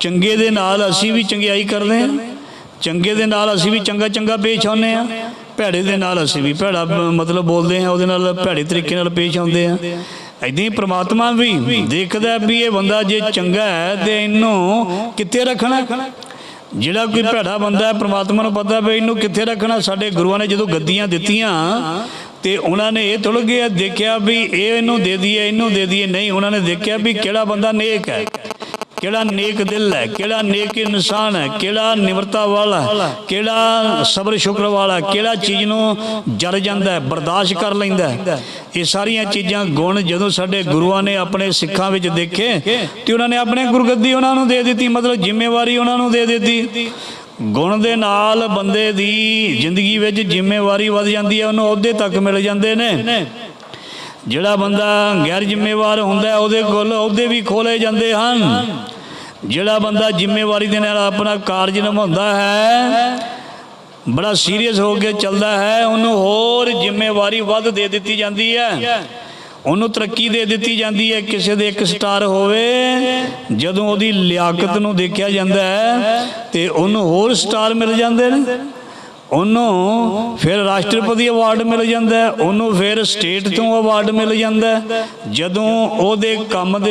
ਚੰਗੇ ਦੇ ਨਾਲ ਅਸੀਂ ਵੀ ਚੰਗਿਆਈ ਕਰਦੇ ਹਾਂ। ਚੰਗੇ ਦੇ ਨਾਲ ਅਸੀਂ ਵੀ ਚੰਗਾ ਚੰਗਾ ਪੇਸ਼ ਆਉਂਦੇ ਹਾਂ। ਭੈੜੇ ਦੇ ਨਾਲ ਅਸੀਂ ਵੀ ਭੈੜਾ ਮਤਲਬ ਬੋਲਦੇ ਹਾਂ, ਉਹਦੇ ਨਾਲ ਭੈੜੇ ਤਰੀਕੇ ਨਾਲ ਪੇਸ਼ ਆਉਂਦੇ ਹਾਂ। ਐਦਾਂ ਹੀ ਪ੍ਰਮਾਤਮਾ ਵੀ ਦੇਖਦਾ ਵੀ ਇਹ ਬੰਦਾ ਜੇ ਚੰਗਾ ਹੈ, ਤੇ ਇਹਨੂੰ ਕਿੱਥੇ ਰੱਖਣਾ? ਜਿਹੜਾ ਕੋਈ ਭੈੜਾ ਬੰਦਾ ਹੈ, ਪ੍ਰਮਾਤਮਾ ਨੂੰ ਪਤਾ ਵੀ ਇਹਨੂੰ ਕਿੱਥੇ ਰੱਖਣਾ? ਸਾਡੇ ਗੁਰੂਆਂ ਨੇ ਜਦੋਂ ਗੱਦੀਆਂ ਦਿੱਤੀਆਂ ਤੇ ਉਹਨਾਂ ਨੇ ਇਹ ਥੋੜ੍ਹਾ ਗਿਆ ਦੇਖਿਆ ਵੀ ਇਹ ਇਹਨੂੰ ਦੇ ਦਈਏ, ਇਹਨੂੰ ਦੇ ਦਈਏ। ਨਹੀਂ, ਉਹਨਾਂ ਨੇ ਦੇਖਿਆ ਵੀ ਕਿਹੜਾ ਬੰਦਾ ਨੇਕ ਹੈ, ਕਿਹੜਾ ਨੇਕ ਦਿਲ ਹੈ, ਕਿਹੜਾ ਨੇਕ ਇਨਸਾਨ ਹੈ, ਕਿਹੜਾ ਨਿਮਰਤਾ ਵਾਲਾ, ਕਿਹੜਾ ਸਬਰ ਸ਼ੁਕਰ ਵਾਲਾ, ਕਿਹੜਾ ਚੀਜ਼ ਨੂੰ ਜਰ ਜਾਂਦਾ ਹੈ, ਬਰਦਾਸ਼ਤ ਕਰ ਲੈਂਦਾ ਹੈ। ਇਹ ਸਾਰੀਆਂ ਚੀਜ਼ਾਂ ਗੁਣ ਜਦੋਂ ਸਾਡੇ ਗੁਰੂਆਂ ਨੇ ਆਪਣੇ ਸਿੱਖਾਂ ਵਿੱਚ ਦੇਖੇ ਤੇ ਉਹਨਾਂ ਨੇ ਆਪਣੇ ਗੁਰਗੱਦੀ ਉਹਨਾਂ ਨੂੰ ਦੇ ਦਿੱਤੀ, ਮਤਲਬ ਜ਼ਿੰਮੇਵਾਰੀ ਉਹਨਾਂ ਨੂੰ ਦੇ ਦਿੱਤੀ। ਗੁਣ ਦੇ ਨਾਲ ਬੰਦੇ ਦੀ ਜ਼ਿੰਦਗੀ ਵਿੱਚ ਜ਼ਿੰਮੇਵਾਰੀ ਵੱਧ ਜਾਂਦੀ ਹੈ, ਉਹਨੂੰ ਅਹੁਦੇ ਤੱਕ ਮਿਲ ਜਾਂਦੇ ਨੇ। ਜਿਹੜਾ ਬੰਦਾ ਗੈਰ ਜ਼ਿੰਮੇਵਾਰ ਹੁੰਦਾ ਉਹਦੇ ਕੋਲ ਅਹੁਦੇ ਵੀ ਖੋਲੇ ਜਾਂਦੇ ਹਨ। ਜਿਹੜਾ ਬੰਦਾ ਜ਼ਿੰਮੇਵਾਰੀ ਦੇ ਨਾਲ ਆਪਣਾ ਕਾਰਜ ਨਿਭਾਉਂਦਾ ਹੈ, ਬੜਾ ਸੀਰੀਅਸ ਹੋ ਕੇ ਚੱਲਦਾ ਹੈ, ਉਹਨੂੰ ਹੋਰ ਜ਼ਿੰਮੇਵਾਰੀ ਵੱਧ ਦੇ ਦਿੱਤੀ ਜਾਂਦੀ ਹੈ। ਉਹਨੂੰ ਤਰੱਕੀ ਦੇ ਦਿੱਤੀ ਜਾਂਦੀ ਹੈ, ਕਿਸੇ ਦੇ ਇੱਕ ਸਟਾਰ ਹੋਵੇ, ਜਦੋਂ ਉਹਦੀ ਲਿਆਕਤ ਨੂੰ ਦੇਖਿਆ ਜਾਂਦਾ ਹੈ, ਤੇ ਉਹਨੂੰ ਹੋਰ ਸਟਾਰ ਮਿਲ ਜਾਂਦੇ ਨੇ। ਉਹਨੂੰ ਫਿਰ ਰਾਸ਼ਟਰਪਤੀ ਅਵਾਰਡ ਮਿਲ ਜਾਂਦਾ ਉਹਨੂੰ ਫਿਰ ਸਟੇਟ ਤੋਂ ਅਵਾਰਡ ਮਿਲ ਜਾਂਦਾ ਜਦੋਂ ਉਹਦੇ ਕੰਮ ਦੇ